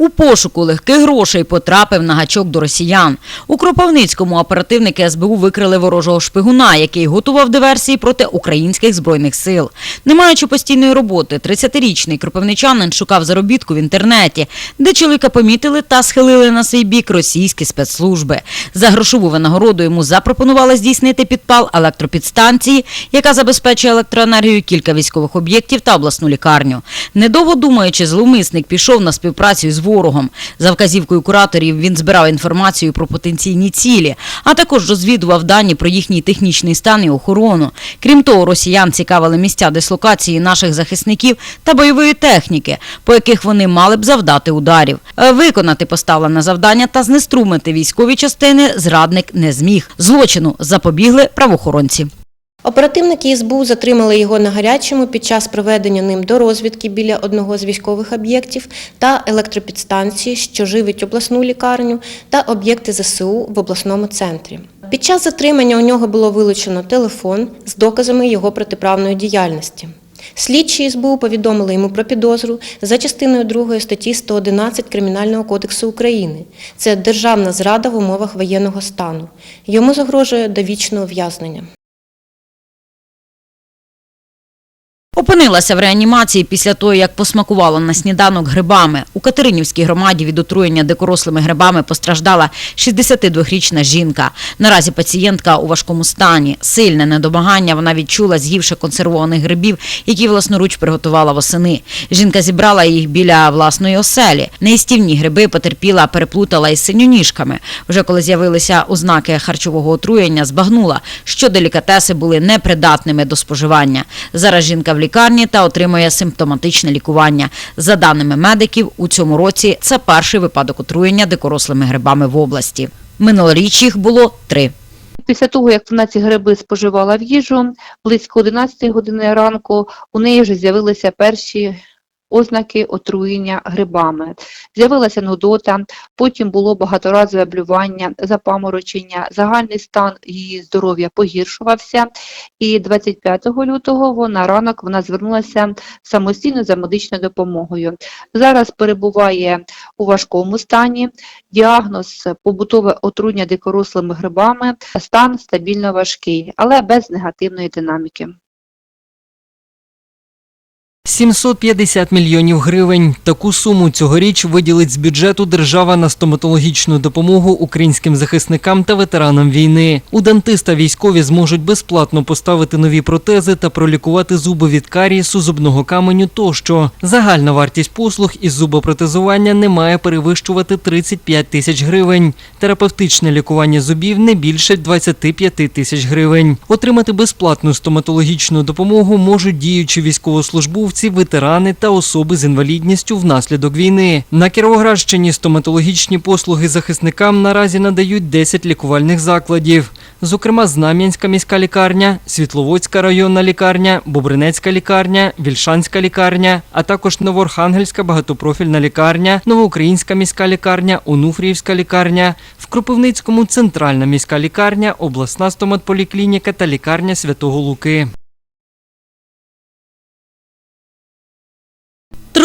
У пошуку легких грошей потрапив на гачок до росіян. У Кропивницькому оперативники СБУ викрили ворожого шпигуна, який готував диверсії проти українських збройних сил. Не маючи постійної роботи, 30-річний кропивничанин шукав заробітку в інтернеті, де чоловіка помітили та схилили на свій бік російські спецслужби. За грошову винагороду йому запропонували здійснити підпал електропідстанції, яка забезпечує електроенергію кілька військових об'єктів та обласну лікарню. Недовго думаючи, зловмисник пішов на співпрацю з ворогом. За вказівкою кураторів він збирав інформацію про потенційні цілі, а також розвідував дані про їхній технічний стан і охорону. Крім того, росіян цікавили місця дислокації наших захисників та бойової техніки, по яких вони мали б завдати ударів. Е, Виконати поставлене завдання та знеструмити військові частини зрадник не зміг. Злочину запобігли правоохоронці. Оперативники СБУ затримали його на гарячому під час проведення ним до розвідки біля одного з військових об'єктів та електропідстанції, що живить обласну лікарню, та об'єкти ЗСУ в обласному центрі. Під час затримання у нього було вилучено телефон з доказами його протиправної діяльності. Слідчі СБУ повідомили йому про підозру за частиною 2 статті 111 Кримінального кодексу України. Це державна зрада в умовах воєнного стану. Йому загрожує довічне ув'язнення. Опинилася в реанімації після того, як посмакувала на сніданок грибами. У Катеринівській громаді від отруєння дикорослими грибами постраждала 62-річна жінка. Наразі пацієнтка у важкому стані. Сильне недомагання вона відчула, з'ївши консервованих грибів, які власноруч приготувала восени. Жінка зібрала їх біля власної оселі. Неїстівні гриби потерпіла, переплутала із синьоніжками. Вже коли з'явилися ознаки харчового отруєння, збагнула, що делікатеси були непридатними до споживання. Зараз жінка лікарні та отримує симптоматичне лікування. За даними медиків, у цьому році це перший випадок отруєння дикорослими грибами в області. Минулоріч їх було три. Після того, як вона ці гриби споживала в їжу, близько 11 години ранку у неї вже з'явилися перші ознаки отруєння грибами. З'явилася нудота, потім було багаторазове блювання, запаморочення, загальний стан її здоров'я погіршувався. І 25 лютого вона ранок вона звернулася самостійно за медичною допомогою. Зараз перебуває у важкому стані. Діагноз побутове отруєння дикорослими грибами, стан стабільно важкий, але без негативної динаміки. 750 мільйонів гривень. Таку суму цьогоріч виділить з бюджету держава на стоматологічну допомогу українським захисникам та ветеранам війни. У дантиста військові зможуть безплатно поставити нові протези та пролікувати зуби від карієсу, зубного каменю тощо. Загальна вартість послуг із зубопротезування не має перевищувати 35 тисяч гривень. Терапевтичне лікування зубів не більше 25 тисяч гривень. Отримати безплатну стоматологічну допомогу можуть діючі військовослужбовці, ветерани та особи з інвалідністю внаслідок війни. На Кіровоградщині стоматологічні послуги захисникам наразі надають 10 лікувальних закладів. Зокрема, Знам'янська міська лікарня, Світловодська районна лікарня, Бобринецька лікарня, Вільшанська лікарня, а також Новорхангельська багатопрофільна лікарня, Новоукраїнська міська лікарня, Онуфріївська лікарня, в Кропивницькому центральна міська лікарня, обласна стоматполіклініка та лікарня Святого Луки.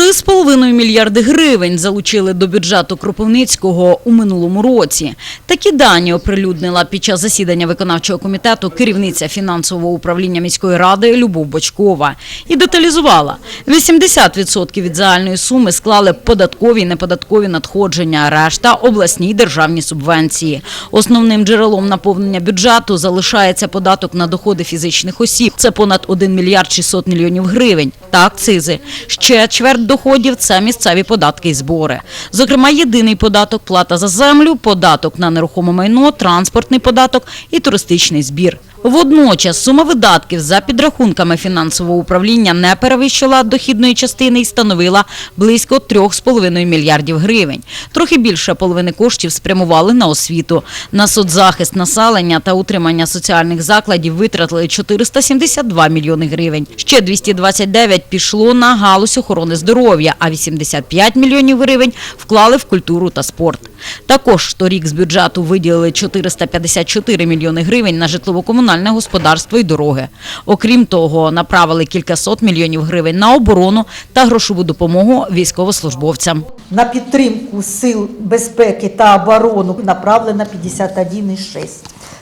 Три з половиною мільярди гривень залучили до бюджету Кропивницького у минулому році. Такі дані оприлюднила під час засідання виконавчого комітету керівниця фінансового управління міської ради Любов Бочкова і деталізувала: 80% від загальної суми склали податкові і неподаткові надходження, решта обласні й державні субвенції. Основним джерелом наповнення бюджету залишається податок на доходи фізичних осіб. Це понад 1 мільярд 600 мільйонів гривень та акцизи. Ще чверть доходів це місцеві податки і збори. Зокрема, єдиний податок, плата за землю, податок на нерухоме майно, транспортний податок і туристичний збір. Водночас сума видатків за підрахунками фінансового управління не перевищила дохідної частини і становила близько 3,5 мільярдів гривень. Трохи більше половини коштів спрямували на освіту. На соцзахист населення та утримання соціальних закладів витратили 472 мільйони гривень. Ще 229 пішло на галузь охорони здоров'я, а 85 мільйонів гривень вклали в культуру та спорт. Також торік з бюджету виділили 454 мільйони гривень на житлово-комунальне господарство і дороги. Окрім того, направили кількасот мільйонів гривень на оборону та грошову допомогу військовослужбовцям. На підтримку сил безпеки та оборону направлено 51,6.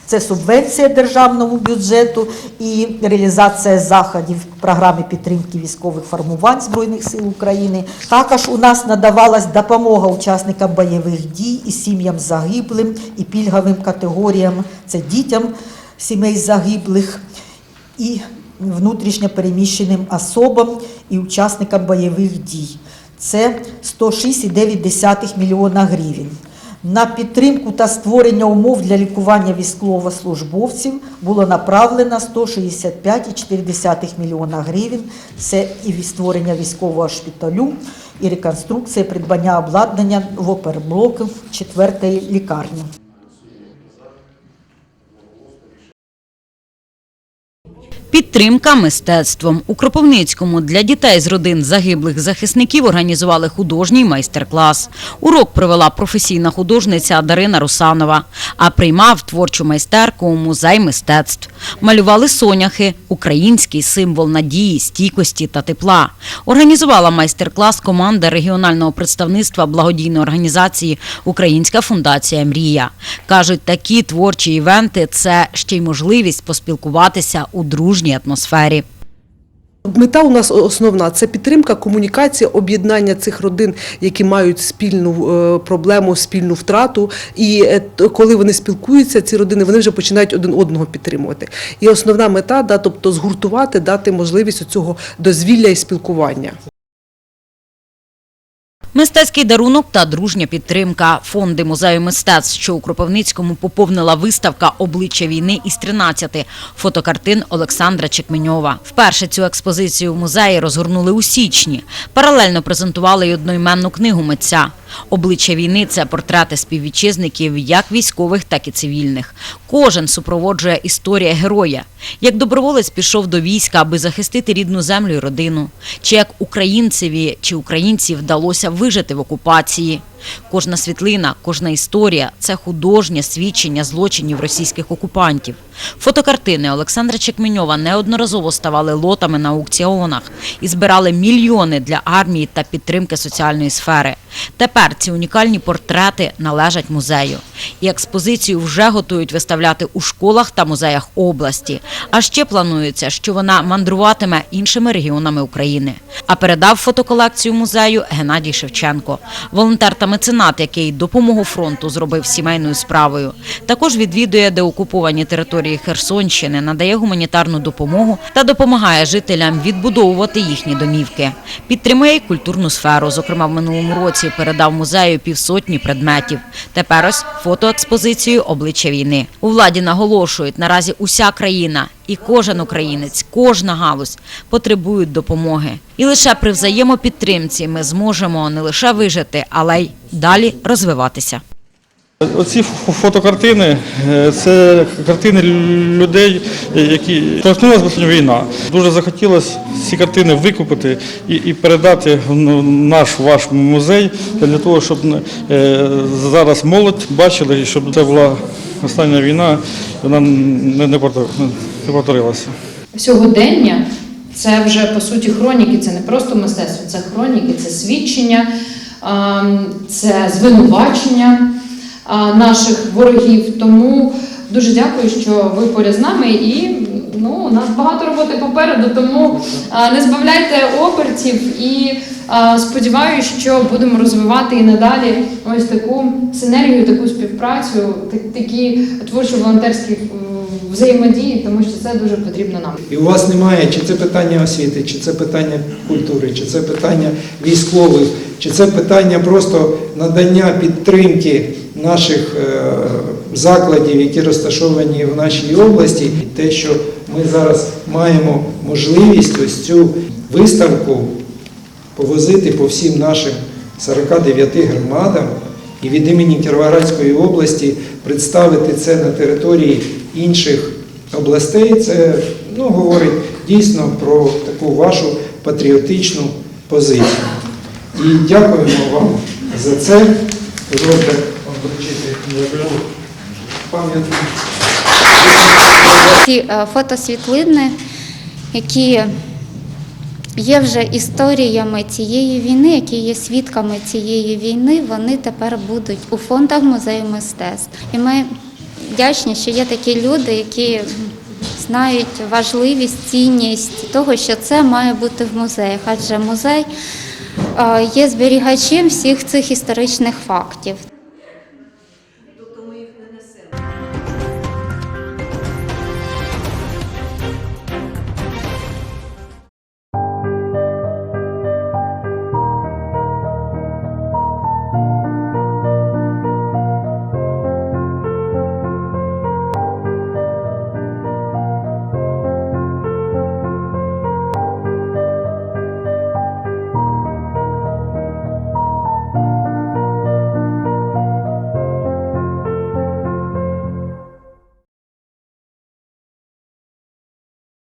Це субвенція державному бюджету і реалізація заходів програми підтримки військових формувань Збройних сил України. Також у нас надавалась допомога учасникам бойових дій і сім'ям загиблим, і пільговим категоріям. Це дітям сімей загиблих і внутрішньо переміщеним особам і учасникам бойових дій. Це 106,9 мільйона гривень. На підтримку та створення умов для лікування військовослужбовців було направлено 165,4 мільйона гривень. Це і створення військового шпиталю, і реконструкція, придбання обладнання в оперблоку 4 лікарні. Підтримка мистецтвом у Кропивницькому для дітей з родин загиблих захисників організували художній майстер-клас. Урок провела професійна художниця Дарина Русанова, а приймав творчу майстерку у музей мистецтв. Малювали соняхи, український символ надії, стійкості та тепла. Організувала майстер-клас команда регіонального представництва благодійної організації Українська фундація Мрія. Кажуть, такі творчі івенти це ще й можливість поспілкуватися у дружній атмосфері. Мета у нас основна це підтримка, комунікація, об'єднання цих родин, які мають спільну е, проблему, спільну втрату. І е, коли вони спілкуються, ці родини вони вже починають один одного підтримувати. І основна мета, да, тобто згуртувати, дати можливість цього дозвілля і спілкування. Мистецький дарунок та дружня підтримка. Фонди музею мистецтв, що у Кропивницькому поповнила виставка Обличчя війни із 13 фотокартин Олександра Чекменьова. Вперше цю експозицію в музеї розгорнули у січні. Паралельно презентували й одноіменну книгу митця. Обличчя війни це портрети співвітчизників, як військових, так і цивільних. Кожен супроводжує історія героя. Як доброволець пішов до війська, аби захистити рідну землю і родину, чи як українцеві чи українці вдалося вижити в окупації. Кожна світлина, кожна історія це художнє свідчення злочинів російських окупантів. Фотокартини Олександра Чекменьова неодноразово ставали лотами на аукціонах і збирали мільйони для армії та підтримки соціальної сфери. Тепер ці унікальні портрети належать музею. І експозицію вже готують виставляти у школах та музеях області. А ще планується, що вона мандруватиме іншими регіонами України. А передав фотоколекцію музею Геннадій Шевченко, волонтер та меценат, який допомогу фронту зробив сімейною справою. Також відвідує деокуповані території Херсонщини, надає гуманітарну допомогу та допомагає жителям відбудовувати їхні домівки. Підтримує й культурну сферу. Зокрема, в минулому році передав музею півсотні предметів. Тепер ось фотоекспозицію обличчя війни. У владі наголошують, наразі уся країна і кожен українець, кожна галузь потребують допомоги. І лише при взаємопідтримці ми зможемо не лише вижити, але й далі розвиватися. Оці фо- фотокартини е, це картини людей, е, які торкнулася безпосередньо війна. Дуже захотілося ці картини викупити і, і передати в наш ваш музей для того, щоб е, зараз молодь бачила, і щоб це була остання війна, вона не, повторилася. сьогодення це вже по суті хроніки, це не просто мистецтво, це хроніки, це свідчення, це звинувачення наших ворогів. Тому дуже дякую, що ви поряд з нами і ну, у нас багато роботи попереду, тому не збавляйте обертів і сподіваюся, що будемо розвивати і надалі ось таку синергію, таку співпрацю, такі творчо-волонтерські взаємодії, тому що це дуже потрібно нам. І у вас немає, чи це питання освіти, чи це питання культури, чи це питання військових, чи це питання просто надання підтримки наших е, закладів, які розташовані в нашій області. І те, що ми зараз маємо можливість ось цю виставку повозити по всім нашим 49 громадам і від імені Кіровоградської області представити це на території інших областей, це ну, говорить дійсно про таку вашу патріотичну позицію. І дякуємо вам за це. Дозвольте вам вручити пам'ятник. Ці е, фотосвітлини, які є вже історіями цієї війни, які є свідками цієї війни, вони тепер будуть у фондах музею мистецтв. І ми вдячні, що є такі люди, які знають важливість, цінність того, що це має бути в музеях, адже музей е, є зберігачем всіх цих історичних фактів.